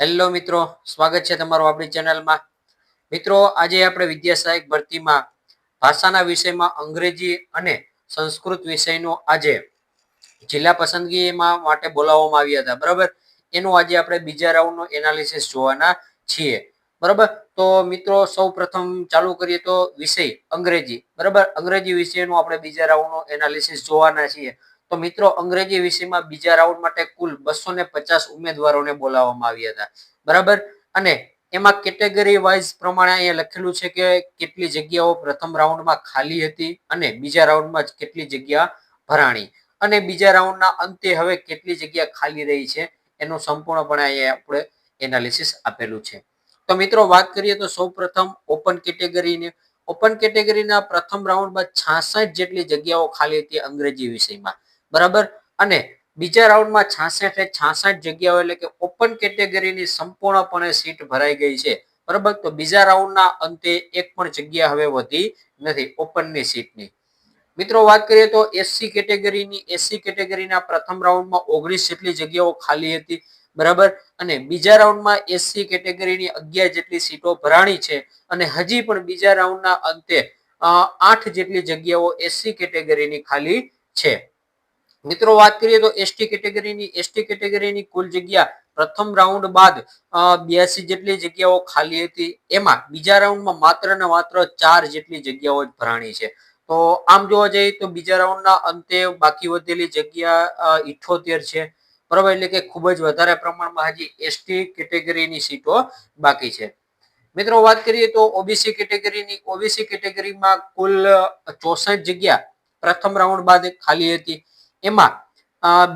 Hello મિત્રો, સ્વાગત છે તમારું આપણી ચેનલમાં. મિત્રો, આજે આપણે વિદ્યા સહાયક ભરતીમાં ભાષાના વિષયમાં અંગ્રેજી અને સંસ્કૃત વિષયનો આજે જિલ્લા પસંદગીમાં માટે બોલાવવામાં આવ્યા હતા. બરાબર? એનું આજે આપણે બીજા રાઉન્ડનો એનાલિસિસ જોવાના છીએ. બરાબર? તો મિત્રો સૌ પ્રથમ ચાલુ કરીએ તો વિષય અંગ્રેજી. બરાબર? અંગ્રેજી વિષયનું આપણે બીજા રાઉન્ડનો એનાલિસિસ જોવાના છીએ. તો મિત્રો, અંગ્રેજી વિષયમાં બીજા રાઉન્ડ માટે કુલ બસો પચાસ ઉમેદવારોને બોલાવવામાં આવ્યા હતા. બરાબર? અને એમાં કેટેગરી વાઇઝ પ્રમાણે અહીંયા લખેલું છે કે કેટલી જગ્યાઓ પ્રથમ રાઉન્ડમાં ખાલી હતી અને બીજા રાઉન્ડમાં કેટલી જગ્યા ભરાણી. અને બીજા રાઉન્ડના અંતે હવે કેટલી જગ્યા ખાલી રહી છે, એનું સંપૂર્ણપણે અહીંયા આપણે એનાલિસિસ આપેલું છે. તો મિત્રો, વાત કરીએ તો સૌપ્રથમ ઓપન કેટેગરીની ઓપન કેટેગરીના પ્રથમ રાઉન્ડમાં છાસઠ જેટલી જગ્યાઓ ખાલી હતી અંગ્રેજી વિષયમાં. બરાબર? અને બીજા રાઉન્ડમાં છાસઠ છાસઠ જગ્યાઓ એટલે કે ઓપન કેટેગરીની સંપૂર્ણપણે સીટ ભરાઈ ગઈ છે. બરાબર? તો બીજા રાઉન્ડના અંતે એક પણ જગ્યા હવે વધી નથી ઓપનની સીટની મિત્રો, વાત કરીએ તો એસસી કેટેગરીની એસસી કેટેગરીના પ્રથમ રાઉન્ડમાં ઓગણીસ જેટલી જગ્યાઓ ખાલી હતી. બરાબર? અને બીજા રાઉન્ડમાં એસસી કેટેગરીની અગિયાર જેટલી સીટો ભરાણી છે. અને હજી પણ બીજા રાઉન્ડના અંતે આઠ જેટલી જગ્યાઓ એસસી કેટેગરીની ખાલી છે. મિત્રો વાત કરીએ તો એસટી કેટેગરીની એસટી કેટેગરીની કુલ જગ્યા પ્રથમ રાઉન્ડ બાદ બ્યાસી જેટલી જગ્યાઓ ખાલી હતી. એમાં બીજા રાઉન્ડમાં માત્ર ને માત્ર ચાર જેટલી જગ્યાઓ જ ભરાણી છે. તો આમ જોવા જઈએ તો બીજા રાઉન્ડના અંતે બાકી વધેલી જગ્યા ઇઠોતેર છે. બરાબર? એટલે કે ખૂબ જ વધારે પ્રમાણમાં હજી એસટી કેટેગરીની સીટો બાકી છે. મિત્રો વાત કરીએ તો ઓબીસી કેટેગરીની ઓબીસી કેટેગરીમાં કુલ ચોસઠ જગ્યા પ્રથમ રાઉન્ડ બાદ ખાલી હતી. એમાં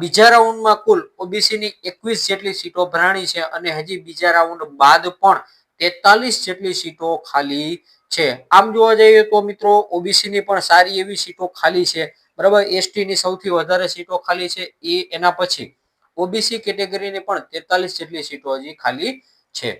બીજા રાઉન્ડમાં કુલ ઓબીસીની એકવીસ જેટલી સીટો ભરાણી છે અને હજી બીજા રાઉન્ડ બાદ પણ તેતાલીસ જેટલી સીટો ખાલી છે. આમ જોવા જઈએ તો મિત્રો, ઓબીસીની પણ સારી એવી સીટો ખાલી છે. બરાબર, એસટીની સૌથી વધારે સીટો ખાલી છે એ એના પછી. ઓબીસી કેટેગરીની પણ તેતાલીસ જેટલી સીટો હજી ખાલી છે.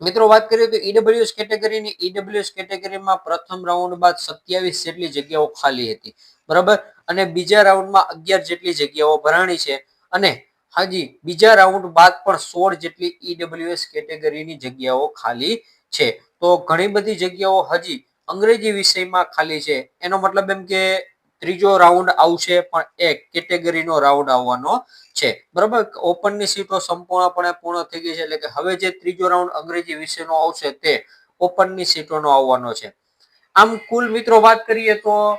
મિત્રો, વાત કરીએ તો ઈડબ્લ્યુએસ કેટેગરીની. ઈડબ્લ્યુએસ કેટેગરીમાં પ્રથમ રાઉન્ડ બાદ સત્યાવીસ જેટલી જગ્યાઓ ખાલી હતી. બરાબર અને બીજા રાઉન્ડમાં અગિયાર જેટલી જગ્યાઓ ભરાણી છે. અને હાજી, બીજા રાઉન્ડ બાદ પણ સોળ જેટલી ઈડબ્લ્યુએસ કેટેગરીની જગ્યાઓ ખાલી છે. તો ઘણી બધી જગ્યાઓ હજી, અંગ્રેજી વિષયમાં ખાલી છે. એનો મતલબ એમ કે ત્રીજો રાઉન્ડ આવશે, પણ એક કેટેગરીનો રાઉન્ડ આવવાનો છે. બરાબર? ઓપનની સીટો સંપૂર્ણપણે પૂર્ણ થઈ ગઈ છે, એટલે કે હવે જે ત્રીજો રાઉન્ડ અંગ્રેજી વિષયનો આવશે, તે ઓપનની સીટોનો આવવાનો છે. આમ કુલ મિત્રો વાત કરીએ તો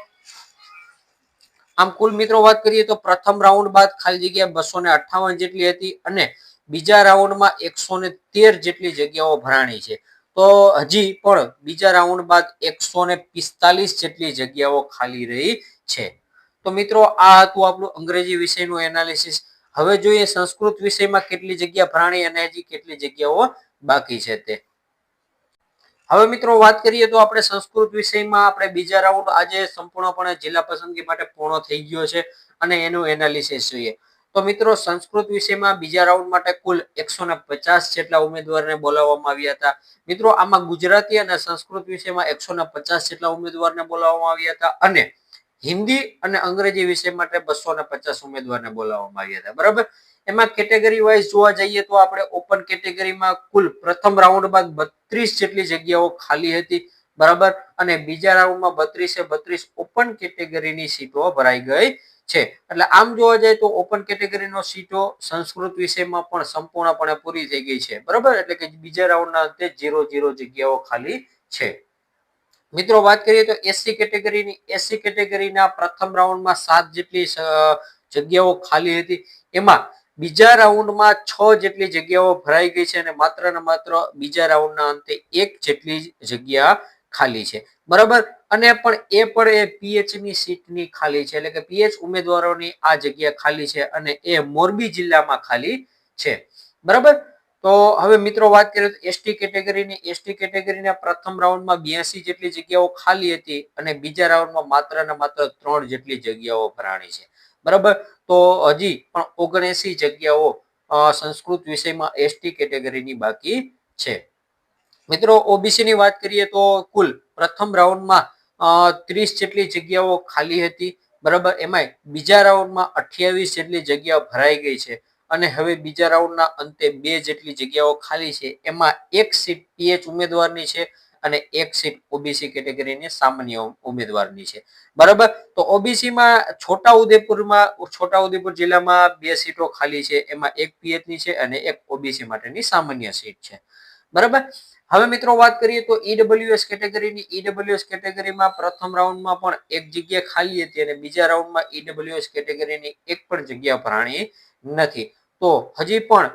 આમ કુલ મિત્રો વાત કરીએ તો પ્રથમ રાઉન્ડ બાદ ખાલી જગ્યા બસો ને અઠાવન જેટલી હતી અને બીજા રાઉન્ડમાં એકસો તેર જેટલી જગ્યાઓ ભરાણી છે. તો હજી પણ બીજા રાઉન્ડ બાદ એકસો પિસ્તાલીસ જેટલી જગ્યાઓ ખાલી રહી છે. તો મિત્રો, આ હતું આપણું અંગ્રેજી વિષયનું એનાલિસિસ હવે જોઈએ સંસ્કૃત વિષયમાં કેટલી જગ્યા ભરાણી અને હજી કેટલી જગ્યાઓ બાકી છે તે. હવે મિત્રો વાત કરીએ તો આપણે સંસ્કૃત વિષયમાં આપણે બીજા રાઉન્ડ આજે સંપૂર્ણપણે જિલ્લા પસંદગી માટે પૂર્ણ થઈ ગયો છે અને એનું એનાલિસિસ જોઈએ. તો મિત્રો સંસ્કૃત વિષયમાં બીજા રાઉન્ડ માટે કુલ એકસો જેટલા ઉમેદવારને બોલાવવામાં આવ્યા હતા. મિત્રો આમાં ગુજરાતી અને સંસ્કૃત વિષયમાં એકસો જેટલા ઉમેદવારને બોલાવવામાં આવ્યા હતા અને હિન્દી અને અંગ્રેજી વિષય માટે બસો ઉમેદવારને બોલાવવામાં આવ્યા હતા. બરાબર? એમાં કેટેગરી વાઇઝ જોવા જઈએ તો આપણે ઓપન કેટેગરીમાં કુલ પ્રથમ રાઉન્ડ બાદ બત્રીસ જેટલી જગ્યાઓ ખાલી હતી, બરાબર? અને બીજા રાઉન્ડમાં બત્રીસે બત્રીસ ઓપન કેટેગરીની સીટો ભરાઈ ગઈ છે. એટલે આમ જોવા જાય તો ઓપન કેટેગરીનો સીટો સંસ્કૃત વિષયમાં પણ સંપૂર્ણપણે પૂરી થઈ ગઈ છે. બરાબર? એટલે કે બીજા રાઉન્ડના અંતે જીરો ઝીરો જગ્યાઓ ખાલી છે. મિત્રો, વાત કરીએ તો એસસી કેટેગરીની એસસી કેટેગરીના પ્રથમ રાઉન્ડમાં સાત જેટલી જગ્યાઓ ખાલી હતી. એમાં બીજા રાઉન્ડમાં છ જેટલી જગ્યાઓ ભરાઈ ગઈ છે અને માત્ર ને માત્ર બીજા રાઉન્ડના અંતે એક જેટલી જગ્યા ખાલી છે. બરાબર? અને પણ એ પણ એ પીએચની સીટની ખાલી છે. એટલે કે પીએચ ઉમેદવારોની આ જગ્યા ખાલી છે અને એ મોરબી જિલ્લામાં ખાલી છે. બરાબર? તો હવે મિત્રો વાત કરીએ તો એસટી કેટેગરીની. એસટી કેટેગરીના પ્રથમ રાઉન્ડમાં બ્યાસી જેટલી જગ્યાઓ ખાલી હતી અને બીજા રાઉન્ડમાં માત્ર ને માત્ર ત્રણ જેટલી જગ્યાઓ ભરાણી છે. બરાબર? તો હજી પણ ઓગણએસી જગ્યાઓ સંસ્કૃત વિષયમાં એસટી કેટેગરીની બાકી છે. મિત્રો ઓબીસી ની વાત કરીએ તો કુલ પ્રથમ રાઉન્ડમાં ત્રીસ જેટલી જગ્યાઓ ખાલી હતી. બરાબર? એમાંય બીજા રાઉન્ડમાં અઠ્યાવીસ જેટલી જગ્યાઓ ભરાઈ ગઈ છે. અને હવે બીજા રાઉન્ડના અંતે બે જેટલી જગ્યાઓ ખાલી છે. એમાં એક સીટ પીએચ ઉમેદવારની છે. અને એક સીટ ઓબીસી કેટેગરીની સામાન્ય ઉમેદવારની છે. બરાબર? તો ઓબીસીમાં છોટા ઉદેપુરમાં છોટા ઉદેપુર જિલ્લામાં બે સીટો ખાલી છે. એમાં એક પીએચની છે અને એક ઓબીસી માટેની સામાન્ય સીટ છે. બરાબર? હવે મિત્રો વાત કરીએ તો ઈડબ્લ્યુએસ કેટેગરીની. ઈડબ્લ્યુએસ કેટેગરીમાં પ્રથમ રાઉન્ડમાં પણ એક જગ્યા ખાલી હતી અને બીજા રાઉન્ડમાં ઈડબ્લ્યુએસ કેટેગરીની એક પણ જગ્યા ભરાણી નથી. તો હજી પણ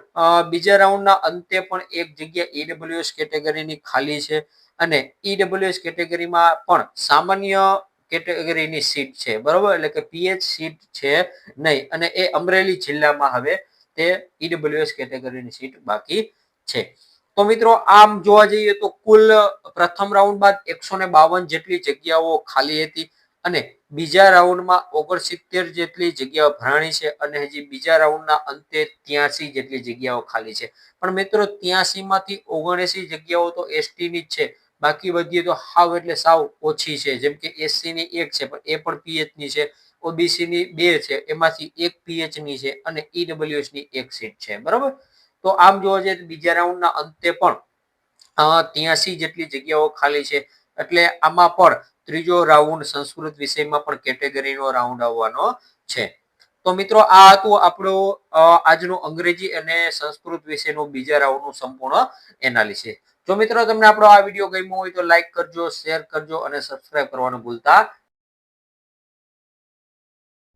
બીજા રાઉન્ડના અંતે પણ એક જગ્યા ઈડબ્લ્યુએસ કેટેગરીની ખાલી છે અને ઈડબ્લ્યુએસ કેટેગરીમાં પણ સામાન્ય કેટેગરીની સીટ છે, બરોબર? એટલે કે પીએચ સીટ છે નહીં અને એ અમરેલી જિલ્લામાં હવે તે ઈડબ્લ્યુએસ કેટેગરીની સીટ બાકી છે. તો મિત્રો, આમ જોવા જઈએ તો કુલ પ્રથમ રાઉન્ડ બાદ એકસો બાવન જેટલી જગ્યાઓ ખાલી હતી. અને બીજા રાઉન્ડમાં ઓગણસિત્તેર જેટલી જગ્યાઓ ભરાણી છે અને હજી બીજા રાઉન્ડના અંતે ત્યાંસી જેટલી જગ્યાઓ ખાલી છે. પણ મિત્રો ત્યાસી માંથી ઓગણએસી જગ્યાઓ તો એસટીની જ છે. બાકી બધી તો હાવ એટલે સાવ ઓછી છે. જેમ કે એસસીની એક છે, પણ એ પણ પીએચની છે. ઓબીસીની બે છે, એમાંથી એક પીએચની છે અને ઈડબ્લ્યુએસની એક સીટ છે. બરાબર? તો આમ જોવા જઈએ બીજા રાઉન્ડના અંતે પણ ત્યાંસી જેટલી જગ્યાઓ ખાલી છે. એટલે આમાં પણ ત્રીજો રાઉન્ડ સંસ્કૃત વિષયમાં પણ કેટેગરીનો રાઉન્ડ આવવાનો છે. તો મિત્રો, આ હતું આપણું આજનું અંગ્રેજી અને સંસ્કૃત વિષયનું બીજા રાઉન્ડનું સંપૂર્ણ એનાલિસિસ જો મિત્રો તમને આપણો આ વીડિયો ગમ્યો હોય તો લાઈક કરજો શેર કરજો અને સબસ્ક્રાઇબ કરવાનું ભૂલતા